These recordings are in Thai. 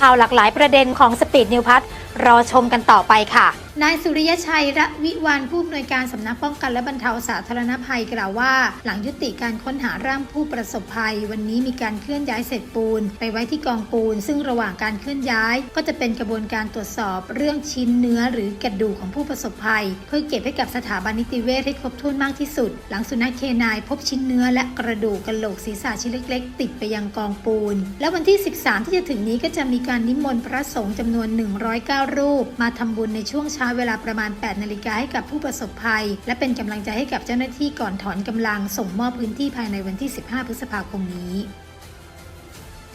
ข่าวหลากหลายประเด็นของสปีดนิวพัทรอชมกันต่อไปค่ะ นายสุริยชัยระวิวานผู้อำนวยการสำนักป้องกันและบรรเทาสาธารณภัยกล่าวว่า หลังยุติการค้นหาร่างผู้ประสบภัย วันนี้มีการเคลื่อนย้ายเศษปูน ไปไว้ที่กองปูน ซึ่งระหว่างการเคลื่อนย้าย ก็จะเป็นกระบวนการตรวจสอบเรื่องชิ้นเนื้อหรือกระดูกของผู้ประสบภัย เพื่อเก็บให้กับสถาบันนิติเวชให้ครบถ้วนมากที่สุด หลังสุนัขเคนายพบชิ้นเนื้อและกระดูกกระโหลกศีรษะชิ้นเล็ก ๆ ติดไปยังกองปูน และวันที่ 13 ที่จะถึงนี้ก็จะมีการนิมนต์พระสงฆ์จำนวน 109 รูป มาทำบุญในช่วงเช้าเวลาประมาณ 8 นาฬิกาให้กับผู้ประสบภัย และเป็นกำลังใจให้กับเจ้าหน้าที่ก่อนถอนกำลังส่งมอบพื้นที่ภายในวันที่ 15 พฤษภาคมนี้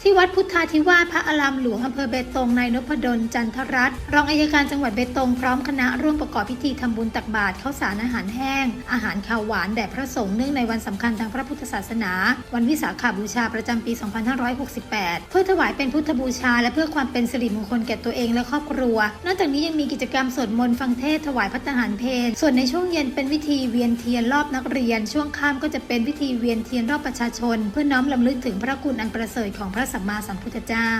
ที่วัดพุทธาธิวาสพระอารามหลวงอำเภอเบตงนายนพดลจันทรัตน์รองอายการจังหวัดเบตงพร้อมคณะร่วมประกอบพิธีทำบุญตักบาตรข้าวสารอาหารแห้ง อาหารข้าวหวานแด่พระสงฆ์เนื่องในวันสำคัญทางพระพุทธศาสนา วันวิสาขบูชาประจำปี 2568 เพื่อถวายเป็นพุทธบูชา และเพื่อความเป็นสิริมงคลแก่ตัวเองและครอบครัว นอกจากนี้ยังมีกิจกรรมสวดมนต์ฟังเทศถวายพัฒหารเพลส่วนในช่วงเย็นเป็นวิธีเวียนเทียนรอบนักเรียน ช่วงค่ำก็จะเป็นพิธีเวียนเทียนรอบประชาชน เพื่อน้อมลำลึกถึงพระคุณอันประเสริฐของพระสัมมาสัมพุทธเจ้า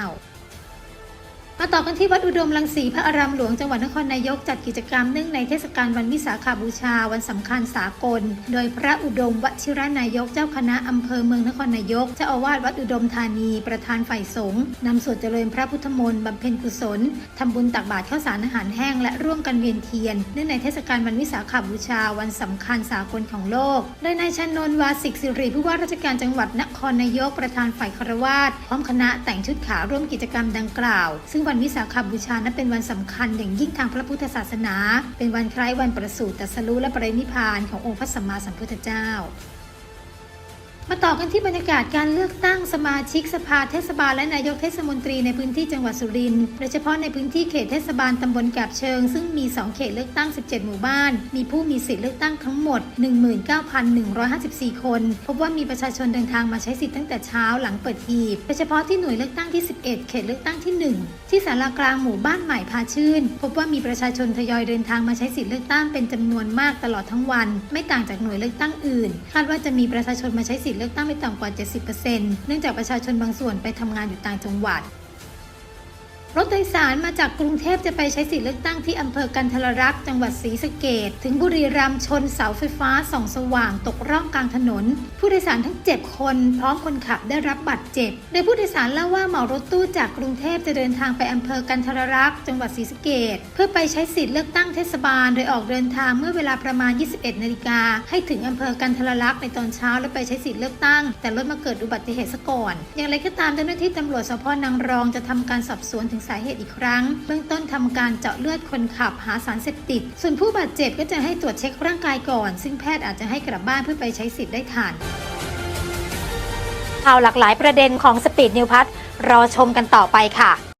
มาต่อกันที่วัดอุดมรังสีพระอารามหลวงจังหวัดนครนายกจัดกิจกรรมเนื่องในเทศกาลวันวิสาขาบูชาวันสำคัญสากล โดยพระอุดมวชิรนายกเจ้าคณะอำเภอเมืองนครนายกเจ้าอาวาสวัดอุดมธานี ประธานฝ่ายสงฆ์นำสวดเจริญพระพุทธมนต์บำเพ็ญกุศลทำบุญตักบาตรข้าวสารอาหารแห้งและร่วมกันเวียนเทียน เนื่องในเทศกาลวันวิสาขาบูชาวันสำคัญสากลของโลก โดยนายชนนวาสิกสิริผู้ว่าราชการจังหวัดนครนายก ประธานฝ่ายคารวาสพร้อมคณะแต่งชุดขาวร่วมกิจกรรมดังกล่าว ซึ่งวันวิสาขบูชานั้นเป็นวันสำคัญอย่างยิ่งทางพระพุทธศาสนา เป็นวันคล้ายวันประสูติตรัสรู้และปรินิพานขององค์พระสัมมาสัมพุทธเจ้า มาต่อกันที่บรรยากาศการเลือกตั้งสมาชิกสภาเทศบาลและนายกเทศมนตรีในพื้นที่จังหวัดสุรินทร์โดยเฉพาะในพื้นที่เขตเทศบาลตำบลกาบเชิง ซึ่งมี 2 เขตเลือกตั้ง 17 หมู่บ้าน มีผู้มีสิทธิเลือกตั้งทั้งหมด 19,154 คน พบว่ามีประชาชนเดินทางมาใช้สิทธิ์ตั้งแต่เช้าหลังเปิดหีบโดยเฉพาะที่หน่วยเลือกตั้งที่ 11 เขตเลือกตั้งที่ 1 ที่ศาลากลางหมู่บ้านใหม่พาชื่น พบว่ามีประชาชนทยอยเดินทางมาใช้สิทธิ์เลือกตั้งเป็นจำนวนมากตลอดทั้งวัน ไม่ต่างจากหน่วยเลือกตั้งอื่น คาดว่าจะมีประชาชนมาใช้สิทธิ์เลือกตั้งไม่ต่ำกว่า 70%เนื่องจากประชาชนบางส่วนไปทำงานอยู่ต่างจังหวัด รถโดยสารมาจากกรุงเทพจะไปใช้สิทธิเลือกตั้งที่อำเภอกันทรรักษ์จังหวัดศรีสะเกดถึงบุรีรัมย์ชนเสาไฟฟ้าส่องสว่างตกร่องกลางถนน ผู้โดยสารทั้ง 7 คน พร้อมคนขับได้รับบาดเจ็บ โดยผู้โดยสารเล่าว่าเหมารถตู้จากกรุงเทพจะเดินทางไปอำเภอกันทรรักษ์จังหวัดศรีสะเกดเพื่อไปใช้สิทธิเลือกตั้งเทศบาล โดยออกเดินทางเมื่อเวลาประมาณ 21นาฬิกาให้ถึงอำเภอกันทรรักษ์ในตอนเช้าและไปใช้สิทธิเลือกตั้ง แต่รถมาเกิดอุบัติเหตุซะก่อน อย่างไรก็ตามเจ้าหน้าที่ตำรวจสพนางรองจะทำการสอบสวนถึงสาเหตุอีกครั้ง เบื้องต้นทำการเจาะเลือดคนขับหาสารเสพติด ส่วนผู้บาดเจ็บก็จะให้ตรวจเช็คร่างกายก่อน ซึ่งแพทย์อาจจะให้กลับบ้านเพื่อไปใช้สิทธิ์ได้ทันข่าวหลากหลายประเด็นของสปีดนิวพัทรอชมกันต่อไปค่ะ